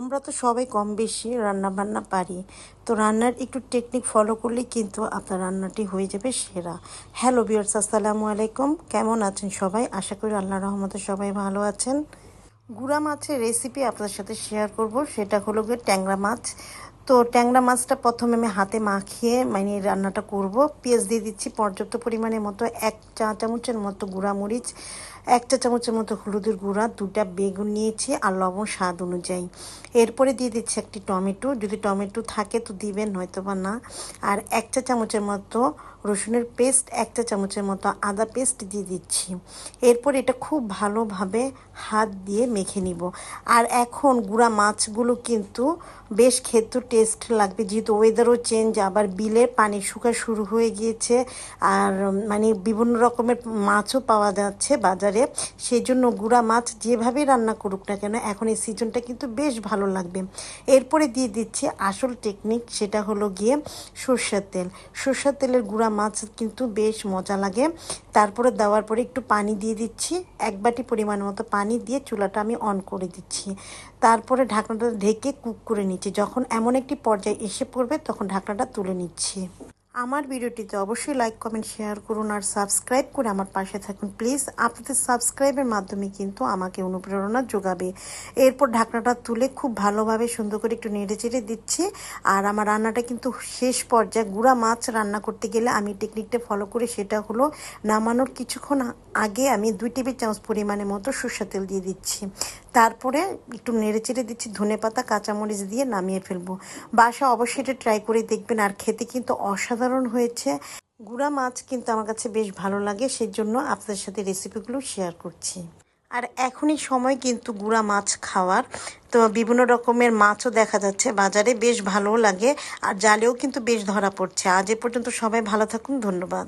আমরা তো সবাই কম বেশি রান্না বান্না পারি। তো রান্নার একটু টেকনিক ফলো করলে কিন্তু আপনার রান্নাটি হয়ে যাবে সেরা। হ্যালো বিয়ার্স আসসালামু আলাইকুম। কেমন আছেন সবাই? আশা করি আল্লাহ রহমতে সবাই ভালো আছেন। গুড়া মাছের রেসিপি আপনার সাথে শেয়ার করব। সেটা হলো গিয়ে ট্যাংরা মাছ। তো ট্যাংরা মাছটা প্রথমে আমি হাতে মাখিয়ে মানে রান্নাটা করব। পেঁয়াজ দিয়ে দিচ্ছি পর্যাপ্ত পরিমাণের মতো এক চা চামচের মতো গুঁড়া মরিচ, এক চা চামচের মতো হলুদের গুঁড়া দুটা বেগুন নিয়েছি আর লবণ স্বাদ অনুযায়ী। এরপরে দিয়ে দিচ্ছি একটি টমেটো। যদি টমেটো থাকে তো দিবেন হয়তো বা না। আর এক চা চামচের মতো রসুনের পেস্ট, এক চা চামচের মতো আদা পেস্ট দিয়ে দিচ্ছি। এরপর এটা খুব ভালোভাবে হাত দিয়ে মেখে নিব। আর এখন গুঁড়া মাছগুলো কিন্তু বেশ খেতে টেস্ট লাগবে, যেহেতু ওয়েদারও চেঞ্জ আবার বিলে পানি শুকা শুরু হয়ে গিয়েছে। আর মানে বিভিন্ন রকমের মাছও পাওয়া যাচ্ছে বাজারে। সেই জন্য গুঁড়া মাছ যেভাবেই রান্না করুক না কেন, এখন এই সিজনটা কিন্তু বেশ ভালো লাগবে। এরপরে দিয়ে দিচ্ছি আসল টেকনিক সেটা হলো গিয়ে সর্ষের তেল। সর্ষের তেলের গুঁড়া মাছ কিন্তু বেশ মজা লাগে। তারপরে দেওয়ার পরে একটু পানি দিয়ে দিচ্ছি। এক বাটি পরিমাণ মতো পানি দিয়ে চুলাটা আমি অন করে দিচ্ছি। তারপরে ঢাকনাটা ঢেকে কুক করে নিচ্ছি। যখন এমন একটি পর্যায়ে এসে পড়বে, তখন ঢাকনাটা তুলে নিচ্ছি। আমার ভিডিওটিতে অবশ্যই লাইক কমেন্ট শেয়ার করুন আর সাবস্ক্রাইব করে আমার পাশে থাকুন। প্লিজ আপনাদের সাবস্ক্রাইবের মাধ্যমে কিন্তু আমাকে অনুপ্রেরণা যোগাবে। এরপর ঢাকনাটা তুলে খুব ভালোভাবে সুন্দর করে একটু নেড়ে চেড়ে দিচ্ছি। আর আমার রান্নাটা কিন্তু শেষ পর্যায়ে গুঁড়া মাছ রান্না করতে গেলে আমি টেকনিকটা ফলো করে সেটা হলো নামানোর কিছুক্ষণ আগে আমি দুই টেবিল চামচ পরিমাণে মতো সর্ষের তেল দিয়ে দিচ্ছি। তারপরে একটু নেড়ে চেড়ে দিচ্ছি ধনে পাতা, কাঁচামরিচ দিয়ে নামিয়ে ফেলব। বাসা অবশ্যই এটা ট্রাই করে দেখবেন, আর খেতে কিন্তু অসাধারণ হয়েছে। গুঁড়া মাছ কিন্তু আমার কাছে বেশ ভালো লাগে সেই জন্য আপনাদের সাথে রেসিপিগুলো শেয়ার করছি। আর এখনই সময় কিন্তু গুঁড়া মাছ খাওয়ার। তো বিভিন্ন রকমের মাছও দেখা যাচ্ছে, বাজারে বেশ ভালোও লাগে, আর জালেও কিন্তু বেশ ধরা পড়ছে। আজ এ পর্যন্ত সবাই ভালো থাকুন, ধন্যবাদ।